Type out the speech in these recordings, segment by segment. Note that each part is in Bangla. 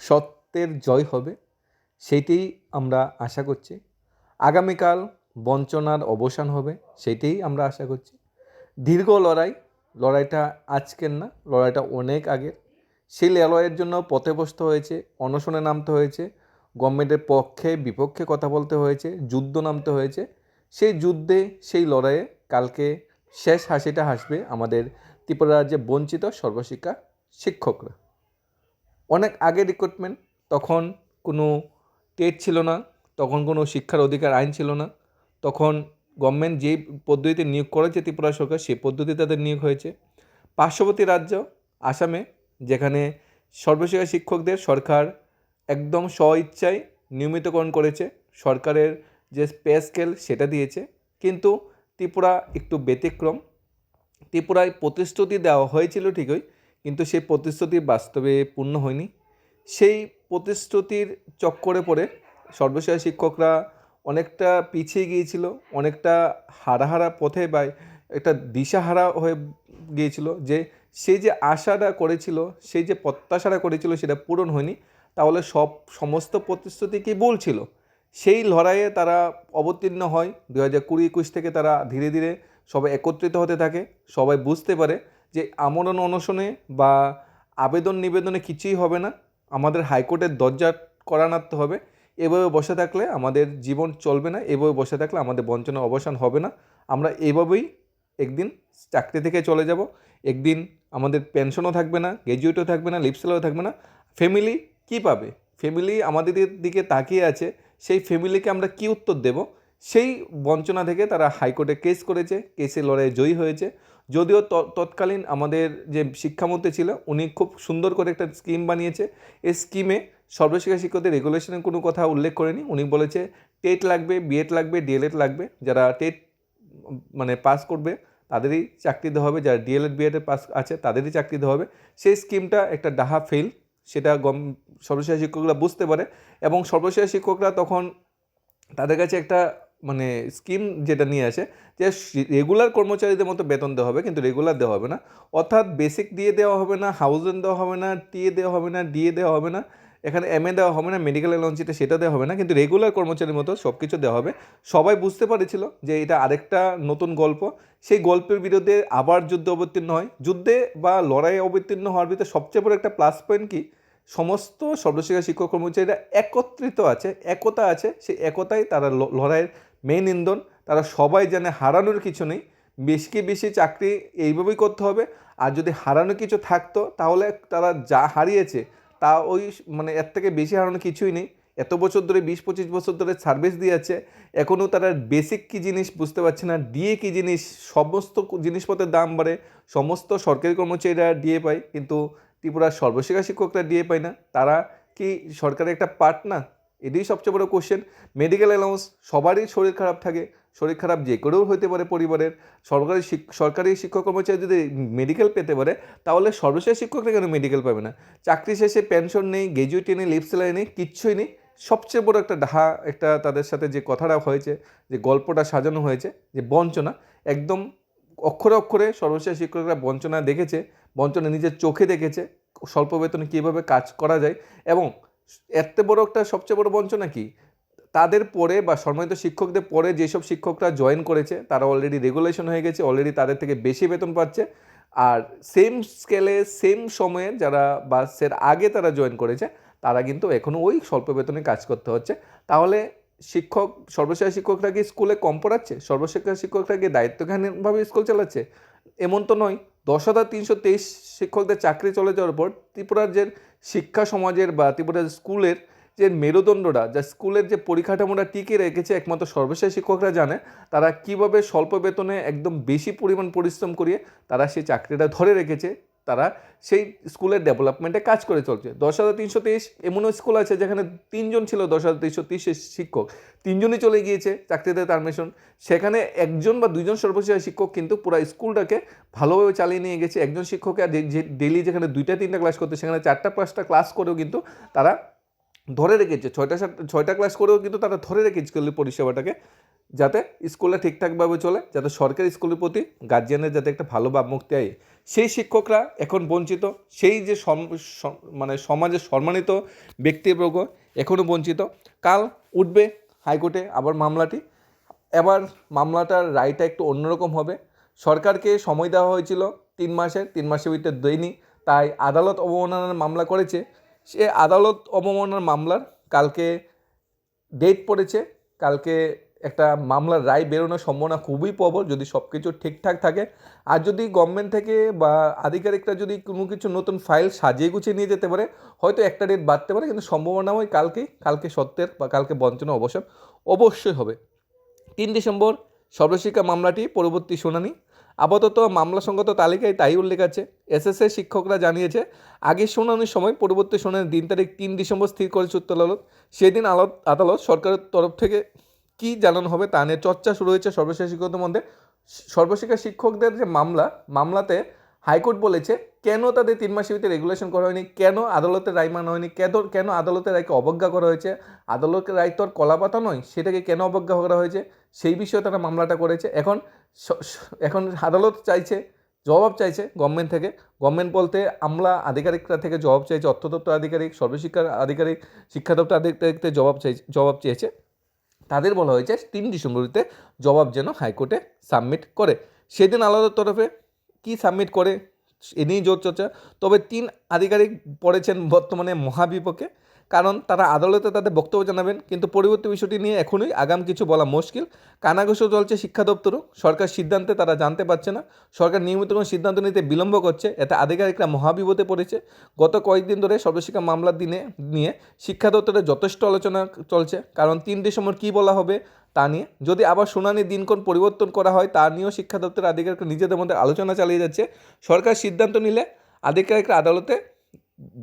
সত্যের জয় হবে সেইটাই আমরা আশা করছি। আগামীকাল বঞ্চনার অবসান হবে, সেইটাই আমরা আশা করছি। দীর্ঘ লড়াই, লড়াইটা আজকের না, লড়াইটা অনেক আগের। সেই লড়াইয়ের জন্য পথে বসতে হয়েছে, অনশনে নামতে হয়েছে, গভর্নমেন্টের পক্ষে বিপক্ষে কথা বলতে হয়েছে, যুদ্ধ নামতে হয়েছে। সেই যুদ্ধে, সেই লড়াইয়ে কালকে শেষ হাসিটা হাসবে আমাদের ত্রিপুরা রাজ্যে বঞ্চিত সর্বশিক্ষা শিক্ষকরা। অনেক আগে রিক্রুটমেন্ট তখন কোনো টেট ছিল না, তখন কোনো শিক্ষার অধিকার আইন ছিল না, তখন গভর্নমেন্ট যে পদ্ধতিতে নিয়োগ করেছে ত্রিপুরা সরকার সেই পদ্ধতি তাদের নিয়োগ হয়েছে। পার্শ্ববর্তী রাজ্য, আসামে, যেখানে সর্বশিক্ষা শিক্ষকদের সরকার একদম স্ব ইচ্ছায় নিয়মিতকরণ করেছে, সরকারের যে পে স্কেল সেটা দিয়েছে, কিন্তু ত্রিপুরা একটু ব্যতিক্রম। ত্রিপুরায় প্রতিশ্রুতি দেওয়া হয়েছিল ঠিকই কিন্তু সেই প্রতিশ্রুতি বাস্তবে পূর্ণ হয়নি। সেই প্রতিশ্রুতির চক্করে পড়ে সর্বশেষ শিক্ষকরা অনেকটা পিছিয়ে গিয়েছিল, অনেকটা হারাহারা পথে বা একটা দিশাহারা হয়ে গিয়েছিল যে সে যে আশাটা করেছিল, সেই যে প্রত্যাশাটা করেছিল সেটা পূরণ হয়নি। তাহলে সব সমস্ত প্রতিশ্রুতি কি ছিল? সেই লড়াইয়ে তারা অবতীর্ণ হয়। দু হাজার কুড়ি একুশ থেকে তারা ধীরে ধীরে সবাই একত্রিত হতে থাকে, সবাই বুঝতে পারে যে আমরণ অনশনে বা আবেদন নিবেদনে কিছুই হবে না। আমাদের হাইকোর্টের দরজা করা হবে। এভাবে বসে থাকলে আমাদের জীবন চলবে না। এভাবে বসে থাকলে আমাদের বঞ্চনার অবসান হবে না। আমরা এভাবেই একদিন চাকরি থেকে চলে যাব। একদিন আমাদের পেনশনও থাকবে না, গ্র্যাজুয়েটও থাকবে না লিপসেলও থাকবে না। ফ্যামিলি কী পাবে? ফ্যামিলি আমাদের দিকে তাকিয়ে আছে। সেই ফ্যামিলিকে আমরা কী উত্তর দেব? সেই বঞ্চনা থেকে তারা হাইকোর্টে কেস করেছে। কেসে লড়াই জয়ী হয়েছে। যদিও তৎকালীন আমাদের যে শিক্ষামন্ত্রী ছিল, উনি খুব সুন্দর করে একটা স্কিম বানিয়েছে। এই স্কিমে সর্বশিক্ষা শিক্ষকদের রেগুলেশনের কোনো কথা উল্লেখ করেনি। উনি বলেছে, টেট লাগবে, বিএড লাগবে, ডিএলএড লাগবে। যারা টেট মানে পাস করবে, তাদেরই চাকরি দেওয়া হবে। যারা ডিএলএড বিএডের পাস আছে, তাদেরই চাকরি দেওয়া হবে। সেই স্কিমটা একটা ডাহা ফেল সেটা গম সর্বশেষ শিক্ষকরা বুঝতে পারে। এবং সর্বশেষ শিক্ষকরা তখন তাদের কাছে একটা মানে স্কিম যেটা নিয়ে আসে যে রেগুলার কর্মচারীদের মতো বেতন দেওয়া হবে, কিন্তু রেগুলার দেওয়া হবে না। অর্থাৎ বেসিক দিয়ে দেওয়া হবে না হাউজেন দেওয়া হবে না টিএ দেওয়া হবে না ডিএ দেওয়া হবে না, এখানে এম এ দেওয়া হবে না মেডিকেল অ্যালাউন্স যেটা সেটা দেওয়া হবে না, কিন্তু রেগুলার কর্মচারীর মতো সব কিছু দেওয়া হবে। সবাই বুঝতে পারেছিল যে এটা আরেকটা নতুন গল্প। সেই গল্পের বিরুদ্ধে আবার যুদ্ধ অবতীর্ণ হয়। যুদ্ধে বা লড়াইয়ে অবতীর্ণ হওয়ার ভিতরে সবচেয়ে বড় একটা প্লাস পয়েন্ট কি? সমস্ত সর্বশিক্ষা শিক্ষক কর্মচারীরা একত্রিত আছে, একতা আছে। সেই একতাই তারা লড়াইয়ের মেন ইন্ধন, তারা সবাই জানে হারানোর কিছু নেই। বেশি বেশি চাকরি এইভাবেই করতে হবে। আর যদি হারানো কিছু থাকতো, তাহলে তারা যা হারিয়েছে, তা ওই মানে এর থেকে বেশি হারানো কিছুই নেই। এত বছর ধরে, বিশ পঁচিশ বছর ধরে সার্ভিস দিয়ে যাচ্ছে এখনও তারা বেসিক কী জিনিস বুঝতে পারছে না ডিএ কী জিনিস, সমস্ত জিনিসপত্রের দাম বাড়ে। সমস্ত সরকারি কর্মচারীরা ডিএ পায়, কিন্তু ত্রিপুরার সর্বশিক্ষা শিক্ষকরা ডিএ পায় না। তারা কি সরকারের একটা পার্ট না? এটাই সবচেয়ে বড় কোশ্চেন মেডিকেল অ্যালাউন্স সবারই শরীর খারাপ থাকে, শরীর খারাপ যে করেও হতে পারে পরিবারের। সরকারি সরকারি শিক্ষক কর্মচারী যদি মেডিকেল পেতে পারে, তাহলে সর্বশেষ শিক্ষকরা কেন মেডিকেল পাবে না? চাকরি শেষে পেনশন নেই গ্র্যাজুয়েটি নেই লিপ স্যালারি নেই, কিচ্ছুই নেই। সবচেয়ে বড় একটা ডাহা একটা তাদের সাথে যে কথাটা হয়েছে, যে গল্পটা সাজানো হয়েছে, যে বঞ্চনা, একদম অক্ষরে অক্ষরে সর্বশেষ শিক্ষকরা বঞ্চনা দেখেছে, বঞ্চনা নিজের চোখে দেখেছে, স্বল্প বেতনে কীভাবে কাজ করা যায় এবং এত বড় একটা সবচেয়ে বড় বঞ্চনা কি? তাদের পরে বা সম্মানিত শিক্ষকদের পরে যেসব শিক্ষকরা জয়েন করেছে, তারা অলরেডি রেগুলেশন হয়ে গেছে অলরেডি তাদের থেকে বেশি বেতন পাচ্ছে। আর সেম স্কেলে সেম সময়ে যারা বা সের আগে তারা জয়েন করেছে, তারা কিন্তু এখনও ওই স্বল্প বেতনে কাজ করতে হচ্ছে। তাহলে শিক্ষক, সর্বশেষ শিক্ষকরা কি স্কুলে কম পড়াচ্ছে? সর্বশিক্ষা শিক্ষকরা কি দায়িত্বজ্ঞানভাবে স্কুল চালাচ্ছে? এমন তো নয়। দশ হাজার তিনশো তেইশ শিক্ষকদের চাকরি চলে যাওয়ার পর ত্রিপুরার যে শিক্ষা সমাজের বা ত্রিপুরার স্কুলের যে মেরুদণ্ডটা, যা স্কুলের যে পরিকাঠামোটা টিকে রেখেছে একমাত্র সর্বশেষ শিক্ষকরা জানে, তারা কীভাবে স্বল্প বেতনে একদম বেশি পরিমাণ পরিশ্রম করিয়ে তারা সেই চাকরিটা ধরে রেখেছে। তারা সেই স্কুলের ডেভেলপমেন্টে কাজ করে চলছে। দশ হাজার তিনশো তেইশ এমনও স্কুল আছে যেখানে তিনজন ছিল দশ হাজার তিনশো তেইশের শিক্ষক। তিনজনই চলে গিয়েছে চাকরিতে পারমিশন সেখানে একজন বা দুজন সর্বশেষ শিক্ষক কিন্তু পুরো স্কুলটাকে ভালোভাবে চালিয়ে নিয়ে গেছে। একজন শিক্ষক আর যে ডেলি যেখানে দুইটা, তিনটা ক্লাস করতে সেখানে চারটা, পাঁচটা ক্লাস করেও কিন্তু তারা ধরে রেখেছে। ছয়টা, সাত, ছয়টা ক্লাস করেও কিন্তু তারা ধরে রেখেছে পরিষেবাটাকে যাতে স্কুলটা ঠিকঠাকভাবে চলে, যাতে সরকারি স্কুলের প্রতি গার্জিয়ানের যাতে একটা ভালো ভাবমুক্তি আয়। সেই শিক্ষকরা এখন বঞ্চিত, সেই যে মানে সমাজে সম্মানিত ব্যক্তিবর্গ এখনও বঞ্চিত। কাল উঠবে হাইকোর্টে আবার মামলাটি। এবার মামলাটার রায়টা একটু অন্যরকম হবে। সরকারকে সময় দেওয়া হয়েছিল তিন মাসের তিন মাসের ভিতরে দেয়নি। তাই আদালত অবমাননার মামলা করেছে। সে আদালত অবমাননার মামলার কালকে ডেট পড়েছে। কালকে একটা মামলার রায় বেরোনোর সম্ভাবনা খুবই প্রবল যদি সব কিছু ঠিকঠাক থাকে। আর যদি গভর্নমেন্ট থেকে বা আধিকারিকরা যদি কোনো কিছু নতুন ফাইল সাজিয়ে গুছিয়ে নিয়ে যেতে পারে, হয়তো একটা ডেট বাড়তে পারে, কিন্তু সম্ভাবনা ওই কালকেই, কালকে সত্যের বা কালকে বঞ্চনা অবসান অবশ্যই হবে। তিন ডিসেম্বর, সর্বশিক্ষা মামলাটি, পরবর্তী শুনানি। আপাতত মামলা সংগত তালিকায় তাই উল্লেখ আছে। এসএসএ শিক্ষকরা জানিয়েছে আগের শুনানির সময় পরবর্তী শুনানির দিন তারিখ তিন ডিসেম্বর স্থির করেছে উচ্চ আদালত। সেদিন আদালত সরকারের তরফ থেকে কী জানানো হবে তা নিয়ে চর্চা শুরু হয়েছে সর্বশেষ শিক্ষকদের মধ্যে। সর্বশিক্ষা শিক্ষকদের যে মামলা, মামলাতে হাইকোর্ট বলেছে, কেন তাদের তিন মাসের ভিতরে রেগুলেশন করা হয়নি? কেন আদালতের রায় মানা হয়নি? কেন কেন আদালতের রায়কে অবজ্ঞা করা হয়েছে? আদালতের রায় তো আর কলাপাতা নয়, সেটাকে কেন অবজ্ঞা করা হয়েছে? সেই বিষয়ে তারা মামলাটা করেছে। এখন এখন আদালত চাইছে, জবাব চাইছে গভর্নমেন্ট থেকে। গভর্নমেন্ট বলতে আমলা আধিকারিকরা থেকে জবাব চাইছে অর্থ দপ্তর আধিকারিক, সর্বশিক্ষার আধিকারিক শিক্ষা দপ্তর আধিকারিক থেকে জবাব চাই জবাব চেয়েছে। তাদের বলা হয়েছে তিন ডিসেম্বরিতে জবাব যেন হাইকোর্টে সাবমিট করে। সেদিন আলাদার তরফে কি সাবমিট করে, এ নিয়েই জোর চর্চা। তবে তিন আধিকারিক পড়েছেন বর্তমানে মহাবিপক্ষে। কারণ তারা আদালতে তাদের বক্তব্য জানাবেন, কিন্তু পরবর্তী বিষয়টি নিয়ে এখনই আগাম কিছু বলা মুশকিল। কানাঘুষো চলছে শিক্ষা দপ্তরও, সরকার সিদ্ধান্তে তারা জানতে পারছে না। সরকার নিয়মিত কোনো সিদ্ধান্ত নিতে বিলম্ব করছে, এতে আধিকারিকরা মহাবিপদে পড়েছে। গত কয়েকদিন ধরে সর্বশিক্ষা মামলার দিনে, নিয়ে শিক্ষা দপ্তরে যথেষ্ট আলোচনা চলছে, কারণ তিন ডিসেম্বর কী বলা হবে তা নিয়ে। যদি আবার শুনানির দিনক্ষণ পরিবর্তন করা হয়, তা নিয়েও শিক্ষা দপ্তরের আধিকারিকরা নিজেদের মধ্যে আলোচনা চালিয়ে যাচ্ছে। সরকার সিদ্ধান্ত নিলে আধিকারিকরা আদালতে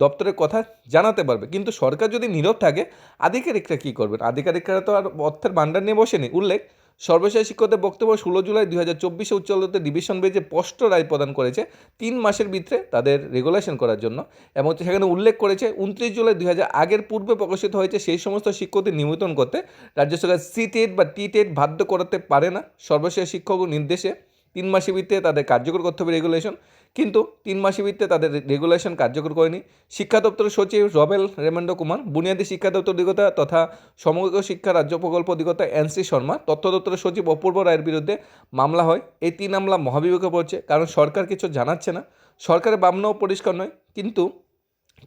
দপ্তরের কথা জানাতে পারবে। কিন্তু সরকার যদি নীরব থাকে, আধিকারিকরা কী করবেন? আধিকারিকরা তো আর অর্থের ভাণ্ডার নিয়ে বসেনি। উল্লেখ, সর্বশেষ শিক্ষকদের বক্তব্য ষোলো জুলাই দুই হাজার চব্বিশে উচ্চ ডিভিশন বেঞ্চে স্পষ্ট রায় প্রদান করেছে তিন মাসের ভিতরে তাদের রেগুলেশন করার জন্য। এবং সেখানে উল্লেখ করেছে, উনত্রিশ জুলাই দুই হাজার আগের পূর্বে প্রকাশিত হয়েছে সেই সমস্ত শিক্ষকদের নিয়মিতন করতে রাজ্য সরকার সি টেট বা টি টেট বাধ্য করাতে পারে না। সর্বশেষ শিক্ষক নির্দেশে তিন মাসের ভিত্তিতে তাদের কার্যকর করতে হবে রেগুলেশন কিন্তু তিন মাসের ভিত্তিতে তাদের রেগুলেশন কার্যকর করেনি। শিক্ষা দপ্তরের সচিব রবেল রেমেন্দ্র কুমার, বুনিয়াদী শিক্ষা দপ্তর অধিকতা তথা সমগ্র শিক্ষা রাজ্য প্রকল্প অধিকতা এনসি শর্মা, তথ্য দপ্তরের সচিব অপূর্ব রায়ের বিরুদ্ধে মামলা হয়। এই তিন মামলা মহাবিবেকে পড়ছে, কারণ সরকার কিছু জানাচ্ছে না। সরকারের বামনাও পরিষ্কার নয়, কিন্তু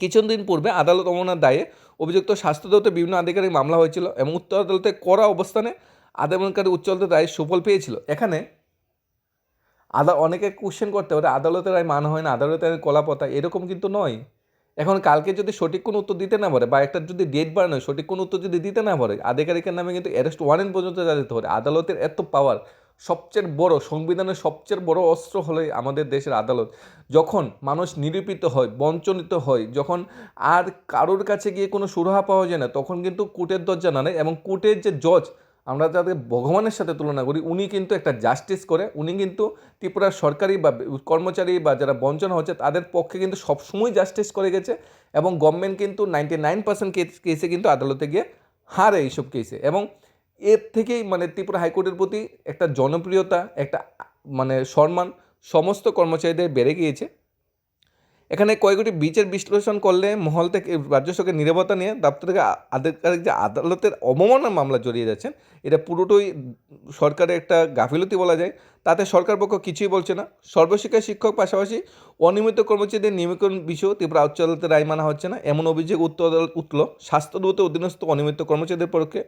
কিছুদিন পূর্বে আদালত অবমাননার দায়ে অভিযুক্ত স্বাস্থ্য দপ্তর বিভিন্ন আধিকারিক মামলা হয়েছিল এবং উত্তর আদালতে কড়া অবস্থানে আদালতকারী উচ্চ আদালত রায় সুফল পেয়েছিল। এখানে আদা অনেকে কোশ্চেন করতে পারে, আদালতের রায় মান হয় না, আদালতের কলাপতা, এরকম কিন্তু নয়। এখন কালকে যদি সঠিক কোনো উত্তর দিতে না পারে বা একটা যদি ডেট বাড়ানো সঠিক কোনো উত্তর যদি দিতে না পারে, আধিকারিকের নামে কিন্তু অ্যারেস্ট ওয়ারেন্ট পর্যন্ত যা যেতে পারে। আদালতের এত পাওয়ার সবচেয়ে বড়, সংবিধানের সবচেয়ে বড় অস্ত্র হলে আমাদের দেশের আদালত। যখন মানুষ নিরূপিত হয়, বঞ্চনিত হয়, যখন আর কারোর কাছে গিয়ে কোনো সুরাহা পাওয়া যায় না, তখন কিন্তু কোর্টের দরজা নাড়ে এবং কোর্টের যে জজ আমরা যাদের ভগবানের সাথে তুলনা করি, উনি কিন্তু একটা জাস্টিস করে, উনি কিন্তু ত্রিপুরার সরকারি বা কর্মচারী বা যারা বঞ্চনা হচ্ছে, তাদের পক্ষে কিন্তু সবসময় জাস্টিস করে গেছে এবং গভর্নমেন্ট কিন্তু নাইনটি নাইন পার্সেন্ট কেসে কিন্তু আদালতে গিয়ে হারে এইসব কেসে এবং এর থেকেই মানে ত্রিপুরা হাইকোর্টের প্রতি একটা জনপ্রিয়তা, একটা মানে সম্মান সমস্ত কর্মচারীদের বেড়ে গিয়েছে। এখানে কয়েকটি বিচার বিশ্লেষণ করলে মহল থেকে রাজ্য সরকারের নিরাপত্তা নিয়ে দপ্তর থেকে আধিকারিক যে আদালতের অবমাননার মামলা জড়িয়ে যাচ্ছেন, এটা পুরোটাই সরকারের একটা গাফিলতি বলা যায়। তাতে সরকার পক্ষ কিছুই বলছে না। সর্বশিক্ষা শিক্ষক পাশাপাশি অনিয়মিত কর্মচারীদের নিয়মিকরণ বিষয়েও তীব্র উচ্চ আদালতে রায় মানা হচ্ছে না। এমন অভিযোগ উত্তর আদালত উঠল স্বাস্থ্য দূতে অধীনস্থ অনিয়মিত কর্মচারীদের পক্ষে।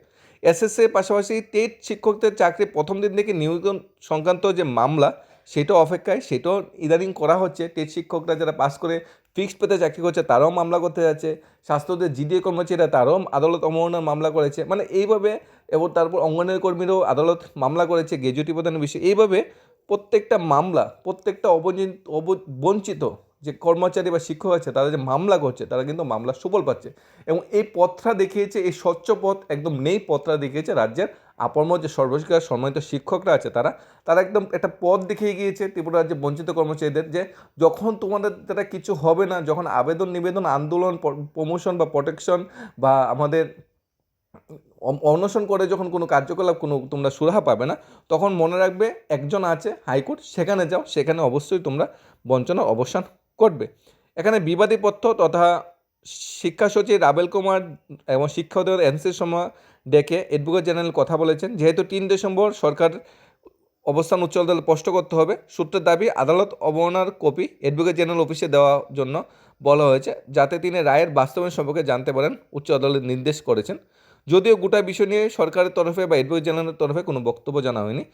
এসএসএ পাশাপাশি টেট শিক্ষকদের চাকরি প্রথম দিন থেকে নিয়োগন সংক্রান্ত যে মামলা সেটাও অপেক্ষায় সেটাও ইদানিং করা হচ্ছে। টেট শিক্ষকরা যারা পাস করে ফিক্সড পেতে চাকরি করছে, তারাও মামলা করতে যাচ্ছে। স্বাস্থ্যদের জিডিএ কর্মচারীরা তারাও আদালত অবমাননার মামলা করেছে। মানে এইভাবে এবং তারপর অঙ্গনের কর্মীরাও আদালত মামলা করেছে গ্র্যাজুয়েটি প্রদানের বিষয়ে। এইভাবে প্রত্যেকটা মামলা, প্রত্যেকটা বঞ্চিত যে কর্মচারী বা শিক্ষক আছে, তারা যে মামলা করছে, তারা কিন্তু মামলা সুফল পাচ্ছে। এবং এই পথটা দেখিয়েছে, এই স্বচ্ছ পথ একদম নেই পথটা দেখিয়েছে রাজ্যের আপরম যে সর্বশিক্ষা সম্মানিত শিক্ষকরা আছে তারা তারা একদম একটা পথ দেখিয়ে গিয়েছে ত্রিপুরা রাজ্যে বঞ্চিত কর্মচারীদের যে যখন তোমাদের দ্বারা কিছু হবে না, যখন আবেদন নিবেদন, আন্দোলন প্রমোশন বা প্রোটেকশন বা আমাদের অনশন করে যখন কোনো কার্যকলাপ কোনো তোমরা সুরাহা পাবে না, তখন মনে রাখবে একজন আছে হাইকোর্ট, সেখানে যাও, সেখানে অবশ্যই তোমরা বঞ্চনার অবসান করবে এখানে বিবাদী পত্র তথা শিক্ষা সচিব রাবেল কুমার এবং শিক্ষা অধিকার এনসির সময় ডেকে এডভোকেট জেনারেল কথা বলেছেন। যেহেতু তিন ডিসেম্বর সরকার অবস্থান উচ্চ আদালত স্পষ্ট করতে হবে, সূত্রের দাবি আদালত অবমাননার কপি অ্যাডভোকেট জেনারেল অফিসে দেওয়ার জন্য বলা হয়েছে, যাতে তিনি রায়ের বাস্তবায়ন সম্পর্কে জানতে পারেন, উচ্চ আদালত নির্দেশ করেছেন। যদিও গোটা বিষয় নিয়ে সরকারের তরফে বা অ্যাডভোকেট জেনারেলের তরফে কোনো বক্তব্য জানা হয়নি।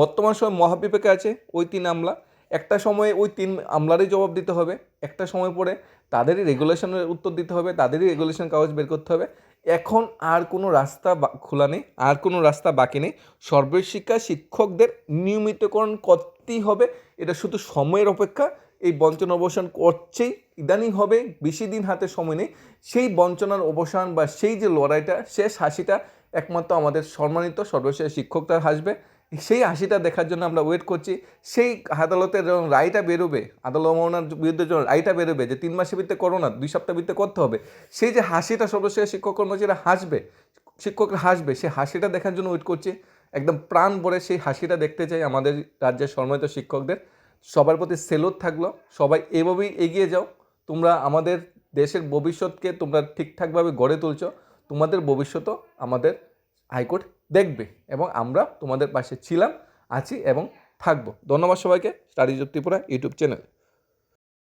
বর্তমান সময় মহাবিবেকে আছে ওই তিন আমলা। একটা সময়ে ওই তিন আমলারই জবাব দিতে হবে, একটা সময় পরে তাদেরই রেগুলেশনের উত্তর দিতে হবে, তাদেরই রেগুলেশন কাগজ বের করতে হবে। এখন আর কোনো রাস্তা খোলা নেই, আর কোনো রাস্তা বাকি নেই। সর্বশিক্ষা শিক্ষকদের নিয়মিতকরণ করতেই হবে, এটা শুধু সময়ের অপেক্ষা। এই বঞ্চনা অবসান করছেই, ইদানিং হবে, বেশি দিন হাতে সময় নেই। সেই বঞ্চনার অবসান বা সেই যে লড়াইটা, শেষ হাসিটা একমাত্র আমাদের সম্মানিত সর্বশেষ শিক্ষকরা হাসবে। সেই হাসিটা দেখার জন্য আমরা ওয়েট করছি। সেই আদালতের যখন রায়টা বেরোবে আদালত অবমাননার বিরুদ্ধে যখন রায়টা বেরোবে যে তিন মাসের ভিত্তে করো না, দুই সপ্তাহ ভিত্তে করতে হবে, সেই যে হাসিটা সর্বশেষ শিক্ষক কর্মচারীরা হাসবে, শিক্ষকরা হাসবে, সেই হাসিটা দেখার জন্য ওয়েট করছি। একদম প্রাণ ভরে সেই হাসিটা দেখতে চাই আমাদের রাজ্যের সম্মানিত শিক্ষকদের। সবার প্রতি সেলুট থাকল। সবাই এভাবেই এগিয়ে যাও। তোমরা আমাদের দেশের ভবিষ্যৎকে তোমরা ঠিকঠাকভাবে গড়ে তুলছো। তোমাদের ভবিষ্যতও আমাদের হাইকোর্ট দেখবে এবং আমরা তোমাদের পাশে ছিলাম, আছি এবং থাকব। ধন্যবাদ সবাইকে। Study Tripura YouTube channel.